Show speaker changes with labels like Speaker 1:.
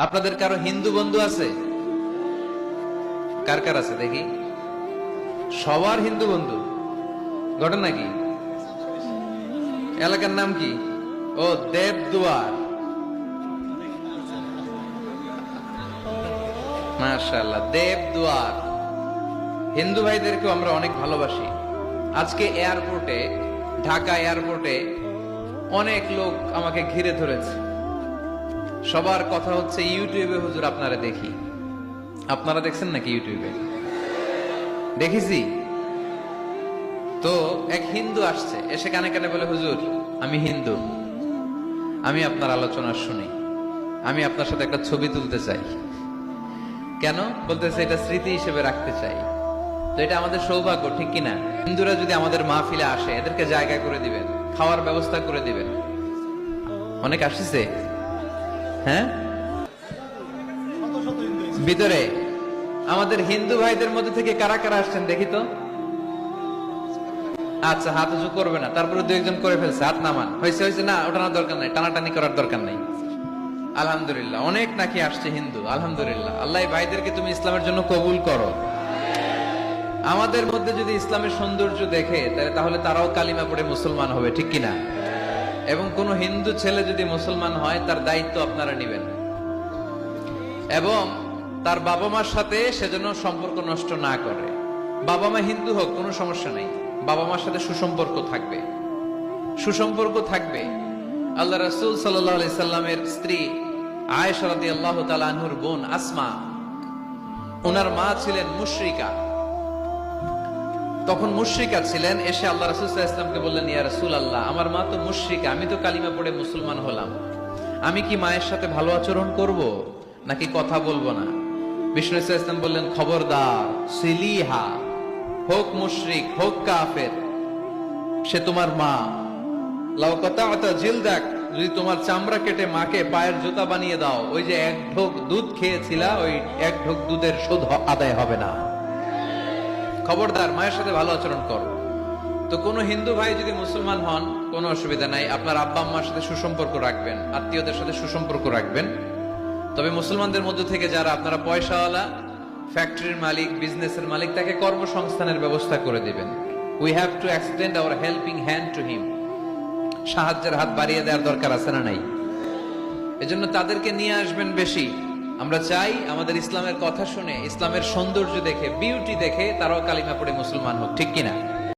Speaker 1: আপনাদের কারও হিন্দু বন্ধু আছে? কার কার আছে দেখি? সবার হিন্দু বন্ধু। ঘটনা কি? এলাকার নাম কি? ও, দেবদুয়ার। মাশাআল্লাহ, দেবদুয়ার। হিন্দু ভাইদেরকেও আমরা অনেক ভালোবাসি। আজকে এয়ারপোর্টে ঢাকা এয়ারপোর্টে অনেক লোক আমাকে ঘিরে ধরেছে। সবার কথা হচ্ছে, ইউটিউবে হুজুর আপনারা দেখি। আপনারা দেখছেন নাকি ইউটিউবে? দেখেছি। তো এক হিন্দু আসছে, এসে কানে কানে বলে, হুজুর, আমি হিন্দু। আমি আপনার আলোচনা শুনি। আমি আপনার সাথে একটা ছবি তুলতে চাই। কেন? বলতেছে, এটা স্মৃতি হিসেবে রাখতে চাই। তো এটা আমাদের সৌভাগ্য, ঠিক কিনা হিন্দুরা যদি আমাদের মাহফিলে আসে, এদেরকে জায়গা করে দিবেন, খাওয়ার ব্যবস্থা করে দিবেন। অনেক আসছে? হ্যাঁ? ভিতরে। আমাদের হিন্দু ভাইদের মধ্যে থেকে কারা কারা আসছেন দেখি তো? আচ্ছা হাত উঁচু করবে না। তারপরে দু একজন করে ফেলছে, হাত নামান। হয়েছে হয়েছে, না ওঠানোর দরকার নাই, টানাটানি করার দরকার নাই। আলহামদুলিল্লাহ, অনেক নাকি আসছে হিন্দু, আলহামদুলিল্লাহ। আল্লাহ ভাইদেরকে তুমি ইসলামের জন্য কবুল করো। আমাদের মধ্যে যদি ইসলামের সৌন্দর্য দেখে, তাহলে তারাও কালিমা পড়ে মুসলমান হবে, ঠিক কিনা? এবং কোন হিন্দু ছেলে যদি মুসলমান হয়, তার দায়িত্ব আপনারা নেবেন। এবং তার বাবা মার সাথে সেজন্য সম্পর্ক নষ্ট না করে। বাবা মা হিন্দু হোক, কোনো সমস্যা নেই। বাবা মার সাথে সুসম্পর্ক থাকবে। সুসম্পর্ক থাকবে। আল্লাহ রাসুল সাল্লামের স্ত্রী আয়েশা রাদিয়াল্লাহু তাআলা আনহুর বোন আসমা ওনার মা ছিলেন মুশরিকা। তখন মুশরিকা ছিলেন, এসে আল্লাহ রাসূল সাল্লাল্লাহু আলাইহি ইসলামকে বললেন, ইয়া রাসূল আল্লাহ আমার মা তো মুশরিকা, আমি তো কালিমা পড়ে মুসলমান হলাম। আমি কি মায়ের সাথে ভালো আচরণ করব? নাকি কথা বলব না? বিষ্ণু ইসলাম বললেন, খবরদার, সিলিহা, হোক মুশরিক, হোক কাফের, সে তোমার মা। লাউ কথা জিল দেখ যদি তোমার চামড়া কেটে মাকে পায়ের জুতা বানিয়ে দাও, ওই যে এক ঢোক দুধ খেয়েছিলা, ওই এক ঢোক দুধের শোধ আদায় হবে না। খবরদার, মায়ের সাথে ভালো আচরণ করো। তো কোনো হিন্দু ভাই যদি মুসলমান হন, কোনো অসুবিধা নাই। আপনার আব্বা আম্মার সাথে সুসম্পর্ক রাখবেন, আত্মীয়দের সাথে সুসম্পর্ক রাখবেন। তবে মুসলমানদের মধ্যে থেকে যারা আপনারা পয়সাওয়ালা, ফ্যাক্টরির মালিক, বিজনেসের মালিক, তাকে কর্মসংস্থানের ব্যবস্থা করে দিবেন। We have to extend our helping hand to him সাহায্যের হাত বাড়িয়ে দেওয়ার দরকার আছে না নাই? এজন্য তাদেরকে নিয়ে আসবেন বেশি। আমরা চাই আমাদের ইসলামের কথা শুনে, ইসলামের সৌন্দর্য দেখে বিউটি দেখে তারাও কালিমা পড়ে মুসলমান হোক, ঠিক কিনা?